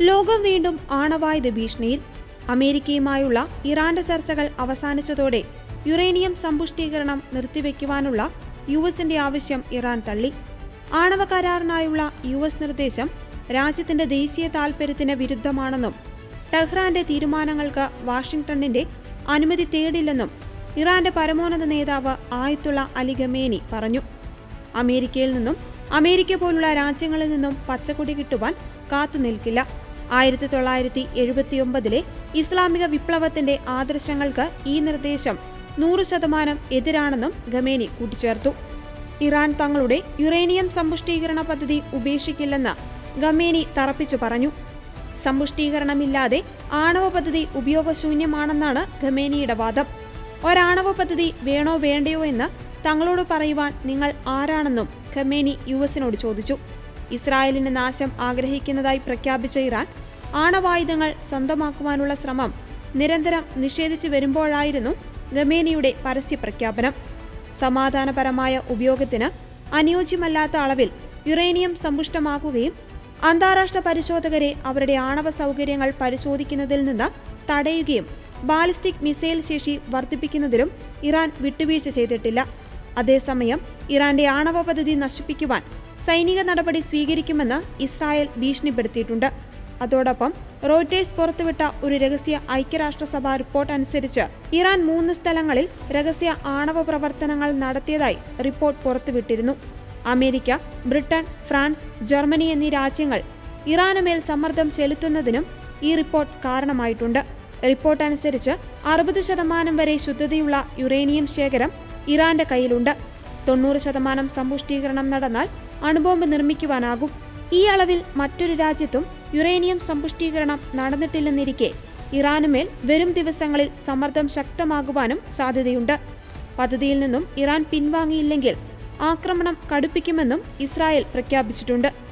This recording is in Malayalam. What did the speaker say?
ലോകം വീണ്ടും ആണവായുധ ഭീഷണിയിൽ അമേരിക്കയുമായുള്ള ഇറാന്റെ ചർച്ചകൾ അവസാനിച്ചതോടെ യുറേനിയം സമ്പുഷ്ടീകരണം നിർത്തിവെക്കുവാനുള്ള യു എസിന്റെ ആവശ്യം ഇറാൻ തള്ളി. ആണവ കരാറിനായുള്ള യു എസ് നിർദ്ദേശം രാജ്യത്തിന്റെ ദേശീയ താൽപര്യത്തിന് വിരുദ്ധമാണെന്നും ടെഹ്റാന്റെ തീരുമാനങ്ങൾക്ക് വാഷിംഗ്ടണിന്റെ അനുമതി തേടില്ലെന്നും ഇറാന്റെ പരമോന്നത നേതാവ് ആയത്തുള്ള അലി ഗമേനി പറഞ്ഞു. അമേരിക്കയിൽ നിന്നും അമേരിക്ക പോലുള്ള രാജ്യങ്ങളിൽ നിന്നും പച്ചക്കൊടി കിട്ടുവാൻ കാത്തുനിൽക്കില്ല. ആയിരത്തി തൊള്ളായിരത്തി എഴുപത്തിയൊമ്പതിലെ ഇസ്ലാമിക വിപ്ലവത്തിന്റെ ആദർശങ്ങൾക്ക് ഈ നിർദ്ദേശം നൂറ് ശതമാനം എതിരാണെന്നും ഖമേനി കൂട്ടിച്ചേർത്തു. ഇറാൻ തങ്ങളുടെ യുറേനിയം സമ്പുഷ്ടീകരണ പദ്ധതി ഉപേക്ഷിക്കില്ലെന്ന് ഖമേനി തറപ്പിച്ചു പറഞ്ഞു. സമ്പുഷ്ടീകരണമില്ലാതെ ആണവ പദ്ധതി ഉപയോഗശൂന്യമാണെന്നാണ് ഖമേനിയുടെ വാദം. ഒരാണവ പദ്ധതി വേണോ വേണ്ടയോ എന്ന് തങ്ങളോട് പറയുവാൻ നിങ്ങൾ ആരാണെന്നും ഖമേനി യു എസിനോട് ചോദിച്ചു. ഇസ്രായേലിന്റെ നാശം ആഗ്രഹിക്കുന്നതായി പ്രഖ്യാപിച്ച ഇറാൻ ആണവായുധങ്ങൾ സ്വന്തമാക്കുവാനുള്ള ശ്രമം നിരന്തരം നിഷേധിച്ചു വരുമ്പോഴായിരുന്നു ഗമേനിയുടെ പരസ്യ പ്രഖ്യാപനം. സമാധാനപരമായ ഉപയോഗത്തിന് അനുയോജ്യമല്ലാത്ത അളവിൽ യുറേനിയം സമ്പുഷ്ടമാക്കുകയും അന്താരാഷ്ട്ര പരിശോധകരെ അവരുടെ ആണവ സൗകര്യങ്ങൾ പരിശോധിക്കുന്നതിൽ നിന്ന് തടയുകയും ബാലിസ്റ്റിക് മിസൈൽ ശേഷി വർദ്ധിപ്പിക്കുന്നതിലും ഇറാൻ വിട്ടുവീഴ്ച ചെയ്തിട്ടില്ല. അതേസമയം ഇറാന്റെ ആണവ പദ്ധതി നശിപ്പിക്കുവാൻ സൈനിക നടപടി സ്വീകരിക്കുമെന്ന് ഇസ്രായേൽ ഭീഷണിപ്പെടുത്തിയിട്ടുണ്ട്. അതോടൊപ്പം റോയിറ്റേഴ്സ് പുറത്തുവിട്ട ഒരു രഹസ്യ ഐക്യരാഷ്ട്രസഭ റിപ്പോർട്ട് അനുസരിച്ച് ഇറാൻ മൂന്ന് സ്ഥലങ്ങളിൽ രഹസ്യ ആണവ പ്രവർത്തനങ്ങൾ നടത്തിയതായി റിപ്പോർട്ട് പുറത്തുവിട്ടിരുന്നു. അമേരിക്ക ബ്രിട്ടൻ ഫ്രാൻസ് ജർമ്മനി എന്നീ രാജ്യങ്ങൾ ഇറാനുമേൽ സമ്മർദ്ദം ചെലുത്തുന്നതിനും ഈ റിപ്പോർട്ട് കാരണമായിട്ടുണ്ട്. റിപ്പോർട്ട് അനുസരിച്ച് അറുപത് ശതമാനം വരെ ശുദ്ധതയുള്ള യുറേനിയം ശേഖരം ഇറാന്റെ കയ്യിലുണ്ട്. തൊണ്ണൂറ് ശതമാനം സമ്പുഷ്ടീകരണം നടന്നാൽ അണുബോംബ് നിർമ്മിക്കുവാനാകും. ഈ അളവിൽ മറ്റൊരു രാജ്യത്തും യുറേനിയം സമ്പുഷ്ടീകരണം നടന്നിട്ടില്ലെന്നിരിക്കെ ഇറാനുമേൽ വരും ദിവസങ്ങളിൽ സമ്മർദ്ദം ശക്തമാകുവാനും സാധ്യതയുണ്ട്. പദ്ധതിയിൽ നിന്നും ഇറാൻ പിൻവാങ്ങിയില്ലെങ്കിൽ ആക്രമണം കടുപ്പിക്കുമെന്നും ഇസ്രായേൽ പ്രഖ്യാപിച്ചിട്ടുണ്ട്.